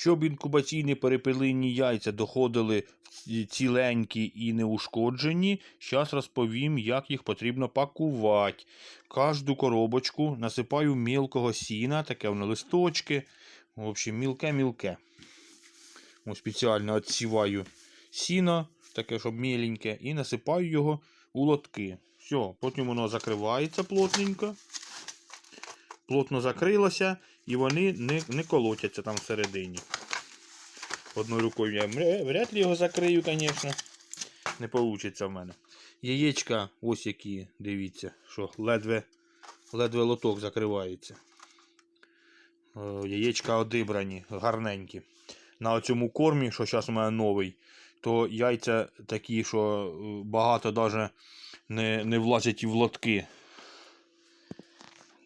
Щоб інкубаційні перепелині яйця доходили ціленькі і неушкоджені, зараз розповім, як їх потрібно пакувати. Кожну коробочку насипаю мілкого сіна, таке воно листочки. В общем, мілке-мілке. Спеціально відсіваю сіно, таке, щоб міленьке, і насипаю його у лотки. Все, потім воно закривається плотненько. Плотно закрилося, і вони не, не колотяться там всередині. Одною рукою я вряд ли його закрию, звісно. Не вийде в мене. Яєчка, ось які, дивіться, що ледве, ледве лоток закривається. Е, Яєчка одибрані, гарненькі. На цьому кормі, що зараз у мене новий, то яйця такі, що е, багато навіть не, не влазять і в лотки.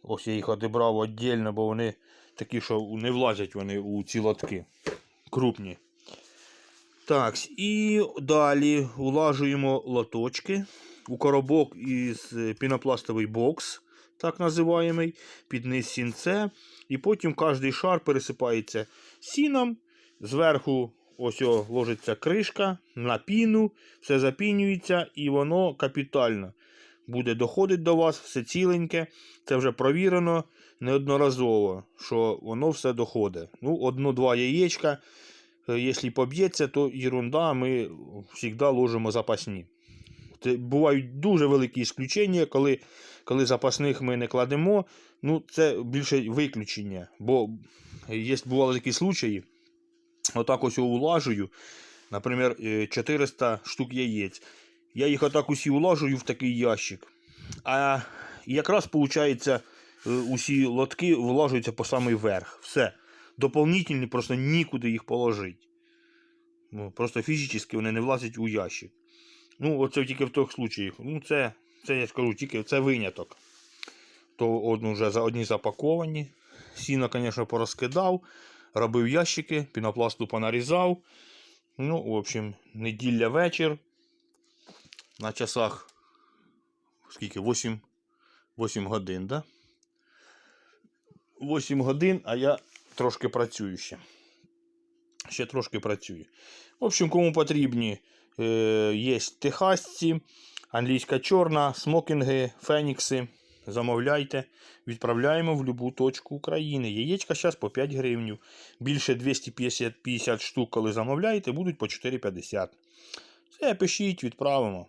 Ось я їх одібрав віддільно, бо вони такі, що не влазять вони у ці лотки. Крупні. Так, і далі улажуємо лоточки у коробок із пінопластовий бокс, так називаємо, під низ сінце. І потім кожний шар пересипається сіном. Зверху ось ложиться кришка на піну, все запінюється і воно капітально буде доходити до вас все ціленьке. Це вже провірено неодноразово, що воно все доходить. Ну, одно-два яєчка. е, Якщо поб'ється, то ерунда, ми завжди ложимо запасні. Бувають дуже великі ісключення, коли, коли запасних ми не кладемо. Ну, це більше виключення. Бо є бували такі случаї. Отак ось улажую, наприклад, е, 400 штук яєць. Я їх отак усі улажую в такий ящик. А якраз, виходить, усі лотки влажуються по самий верх. Все. Доповнительні просто нікуди їх положити. Ну, просто фізично вони не влазять у ящик. Ну, оце тільки в тих случаях. Ну, це, це я скажу, тільки це виняток. То одну вже одні запаковані. Сіно, звісно, порозкидав, робив ящики, пінопласту понарізав. Ну, в общем, неділя вечір. На часах скільки? 8, 8 годин, да? 8 годин, а я трошки працюю ще. Ще трошки працюю. В общем, кому потрібні, е, є техасці, англійська чорна, смокінги, фенікси. Замовляйте, відправляємо в будь-яку точку України. Яєчка зараз по 5 гривень. Більше 250 50 штук, коли замовляєте, будуть по 4,50. Все, пишіть, відправимо.